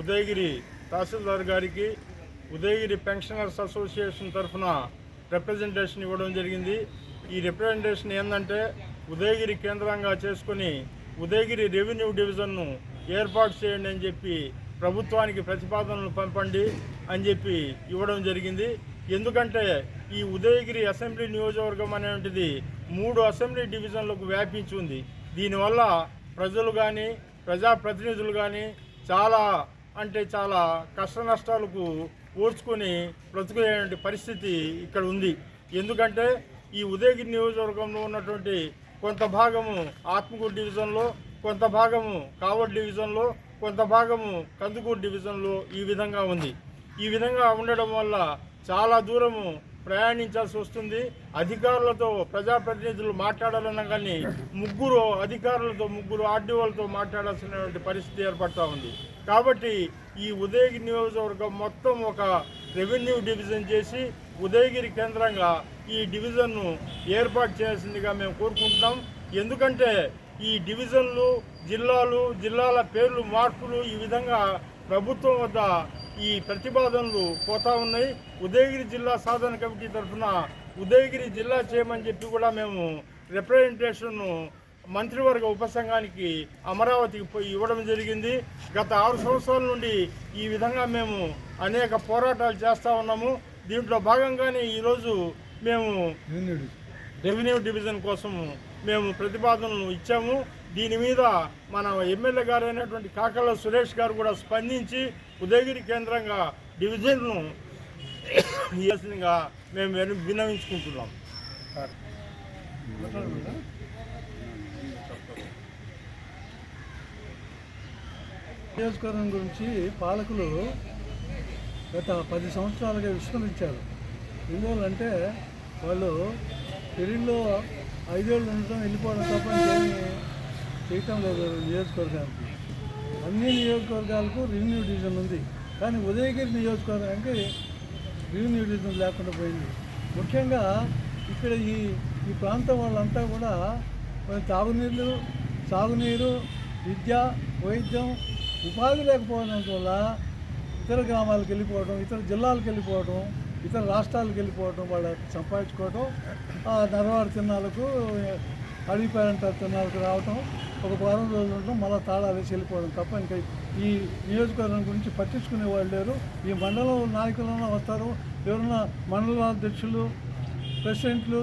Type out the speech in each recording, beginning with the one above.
ఉదయగిరి తహసీల్దార్ గారికి Udayagiri pensioners association తరఫున representation ఇవ్వడం జరిగింది. ఈ రిప్రజెంటేషన్ ఏంటంటే ఉదయగిరి కేంద్రంగా చేసుకుని ఉదయగిరి రెవెన్యూ డివిజన్ను ఏర్పాటు చేయండి అని చెప్పి ప్రభుత్వానికి ప్రతిపాదనలు పంపండి అని చెప్పి ఇవ్వడం జరిగింది. ఎందుకంటే ఈ ఉదయగిరి అసెంబ్లీ నియోజకవర్గం అనేటువంటిది మూడు అసెంబ్లీ డివిజన్లకు వ్యాపించి ఉంది. దీనివల్ల ప్రజలు కానీ ప్రజాప్రతినిధులు కానీ చాలా అంటే చాలా కష్ట నష్టాలకు ఓడ్చుకొని బ్రతుకునేటువంటి పరిస్థితి ఇక్కడ ఉంది. ఎందుకంటే ఈ ఉదయగిరి నియోజకవర్గంలో ఉన్నటువంటి కొంత భాగము ఆత్మకూరు డివిజన్లో కొంత భాగము కావడ్ డివిజన్లో కొంత భాగము కందుకూరు డివిజన్లో ఈ విధంగా ఉంది. ఈ విధంగా ఉండడం వల్ల చాలా దూరము ప్రయాణించాల్సి వస్తుంది. అధికారులతో ప్రజాప్రతినిధులు మాట్లాడాలన్నా కానీ ముగ్గురు అధికారులతో ముగ్గురు ఆర్డీఓలతో మాట్లాడాల్సినటువంటి పరిస్థితి ఏర్పడతా ఉంది. కాబట్టి ఈ ఉదయగిరి నియోజకవర్గం మొత్తం ఒక రెవెన్యూ డివిజన్ చేసి ఉదయగిరి కేంద్రంగా ఈ డివిజన్ను ఏర్పాటు చేయాల్సిందిగా మేము కోరుకుంటున్నాం. ఎందుకంటే ఈ డివిజన్లు జిల్లాలు జిల్లాల పేర్లు మార్పులు ఈ విధంగా ప్రభుత్వం వద్ద ఈ ప్రతిపాదనలు పోతా ఉన్నాయి. ఉదయగిరి జిల్లా సాధన కమిటీ తరఫున ఉదయగిరి జిల్లా చేయమని చెప్పి కూడా మేము రిప్రజెంటేషన్ను మంత్రివర్గ ఉపసంఘానికి అమరావతికి పోయి ఇవ్వడం జరిగింది. గత ఆరు సంవత్సరాల నుండి ఈ విధంగా మేము అనేక పోరాటాలు చేస్తూ ఉన్నాము. దీంట్లో భాగంగానే ఈరోజు మేము రెవెన్యూ డివిజన్ కోసం మేము ప్రతిపాదనలు ఇచ్చాము. దీని మీద మన ఎమ్మెల్యే గారు అయినటువంటి కాకల సురేష్ గారు కూడా స్పందించి ఉదయగిరి కేంద్రంగా డివిజన్ను మేము విన్నవించుకుంటున్నాం. నియోజకవర్గం గురించి పాలకులు గత పది సంవత్సరాలుగా విస్మరించారు. ఎందువల్లంటే వాళ్ళు పెళ్ళిలో ఐదేళ్ళు ఉండటం వెళ్ళిపోవడం తప్ప చేయటం లేదు నియోజకవర్గానికి అన్ని నియోజకవర్గాలకు రెవెన్యూ డివిజన్ ఉంది. కానీ ఉదయగిరి నియోజకవర్గానికి రెవెన్యూ డివిజన్ లేకుండా పోయింది. ముఖ్యంగా ఇక్కడ ఈ ఈ ప్రాంతం వాళ్ళంతా కూడా మరి తాగునీళ్ళు సాగునీరు విద్య వైద్యం ఉపాధి లేకపోవడం వల్ల ఇతర గ్రామాలకు వెళ్ళిపోవడం ఇతర జిల్లాలకు వెళ్ళిపోవడం ఇతర రాష్ట్రాలకు వెళ్ళిపోవడం వాళ్ళ సంపాదించుకోవడం ఆ నరవారి తిన్నాలకు అడవి పేరంట తిన్నాలకు రావటం ఒక వారం రోజులు ఉండడం మళ్ళీ తాళాలు వేసి వెళ్ళిపోవడం తప్ప ఇంకా ఈ నియోజకవర్గం గురించి పట్టించుకునే వాళ్ళు లేరు. ఈ మండలం నాయకులన్నా వస్తారు. ఎవరన్నా మండలాధ్యక్షులు ప్రెసిడెంట్లు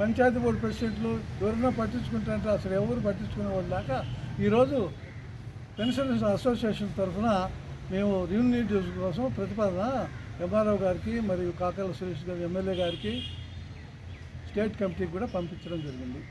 పంచాయతీ బోర్డు ప్రెసిడెంట్లు ఎవరైనా పట్టించుకుంటారంటే అసలు ఎవరు పట్టించుకునే వాళ్ళు దాకా ఈరోజు పెన్షనర్స్ అసోసియేషన్ తరఫున మేము రెవెన్యూ కోసం ప్రతిపాదన ఎంఆర్ఓ గారికి మరియు కాకల సురేష్ గారి ఎమ్మెల్యే గారికి స్టేట్ కమిటీకి కూడా పంపించడం జరిగింది.